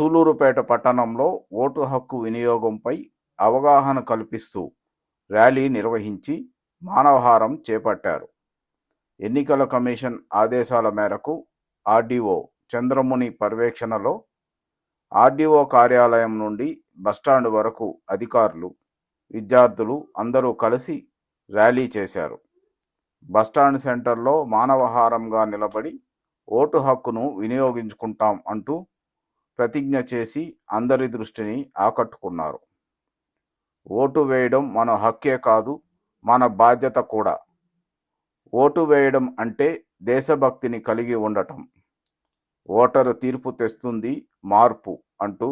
సూలూరుపేట పట్టణంలో ఓటు హక్కు వినియోగంపై అవగాహన కల్పిస్తూ ర్యాలీ నిర్వహించి మానవహారం చేపట్టారు. ఎన్నికల కమిషన్ ఆదేశాల మేరకు ఆర్డీఓ చంద్రముని పర్యవేక్షణలో ఆర్డీఓ కార్యాలయం నుండి బస్టాండ్ వరకు అధికారులు విద్యార్థులు అందరూ కలిసి ర్యాలీ చేశారు. బస్టాండ్ సెంటర్లో మానవహారంగా నిలబడి ఓటు హక్కును వినియోగించుకుంటాం అంటూ ప్రతిజ్ఞ చేసి అందరి దృష్టిని ఆకట్టుకున్నారు. ఓటు వేయడం మన హక్కే కాదు మన బాధ్యత కూడా. ఓటు వేయడం అంటే దేశభక్తిని కలిగి ఉండటం. ఓటరు తీర్పు తెస్తుంది మార్పు అంటూ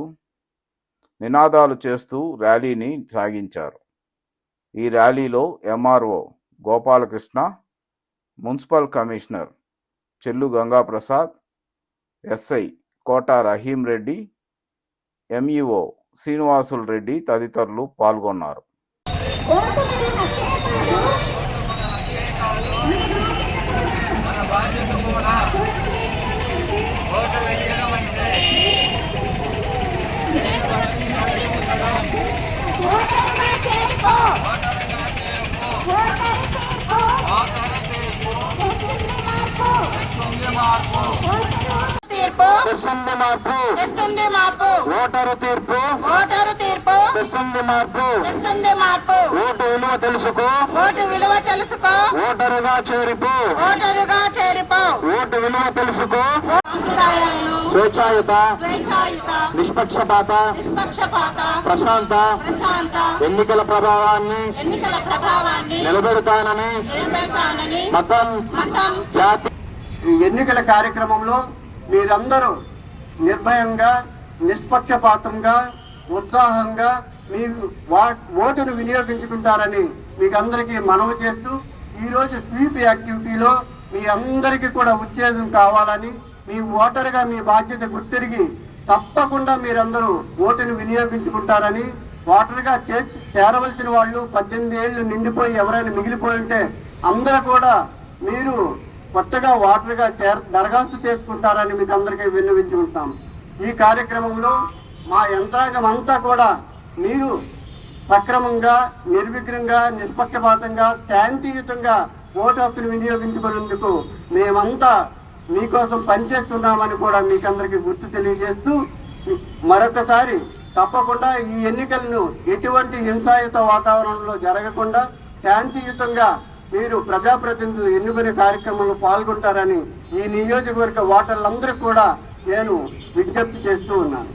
నినాదాలు చేస్తూ ర్యాలీని సాగించారు. ఈ ర్యాలీలో MRO Gopalakrishna municipal commissioner Chellu Gangaprasad SI Kota Rahim Reddy MEO Srinivasulu Reddy తదితరులు పాల్గొన్నారు. మార్పు తీర్పు. తెస్తుంది మార్పు. తెస్తుంది మార్పు. ఓటరు తీర్పు. ఓటరు తీర్పు. తెస్తుంది మార్పు. తెస్తుంది మార్పు. ఓటు విలువ తెలుసుకో. ఓటు విలువ తెలుసుకో. ఓటరుగా చేరిపో. ఓటరుగా చేరిపో. ఓటు విలువ తెలుసుకో. స్వేచ్ఛాయుత. నిష్పక్షపాత. ప్రశాంత. ప్రశాంత. ఎన్నికల ప్రభావాన్ని ఎన్నికల ప్రభావాన్ని నిలబెడతానని మతం మతం. జాతి ఈ ఎన్నికల కార్యక్రమంలో మీరందరూ నిర్భయంగా నిష్పక్షపాతంగా ఉత్సాహంగా మీ వా- ఓటును వినియోగించుకుంటారని మీకు అందరికీ మనవి చేస్తూ ఈరోజు స్వీప్ యాక్టివిటీలో మీ అందరికీ కూడా ఉత్తేజం కావాలని మీ ఓటరుగా మీ బాధ్యత గుర్తిరిగి తప్పకుండా మీరందరూ ఓటును వినియోగించుకుంటారని ఓటరుగా చేర్చి చేరవలసిన వాళ్ళు పద్దెనిమిది ఏళ్ళు నిండిపోయి ఎవరైనా మిగిలిపోయి ఉంటే అందరూ కూడా మీరు కొత్తగా ఓటర్గా చేర దరఖాస్తు చేసుకుంటారని మీకు అందరికీ విన్నవించుకుంటాం ఈ కార్యక్రమంలో మా యంత్రాంగం అంతా కూడా మీరు సక్రమంగా నిర్విఘ్నంగా నిష్పక్షపాతంగా శాంతియుతంగా ఓటు హక్కును వినియోగించుకునేందుకు మేమంతా మీకోసం పనిచేస్తున్నామని కూడా మీకు అందరికీ గుర్తు తెలియజేస్తూ మరొకసారి తప్పకుండా ఈ ఎన్నికలను ఎటువంటి హింసాయుత వాతావరణంలో జరగకుండా శాంతియుతంగా మీరు ప్రజాప్రతినిధులు ఎన్నుకునే కార్యక్రమంలో పాల్గొంటారని ఈ నియోజకవర్గ ఓటర్లందరికీ కూడా నేను విజ్ఞప్తి చేస్తూ ఉన్నాను.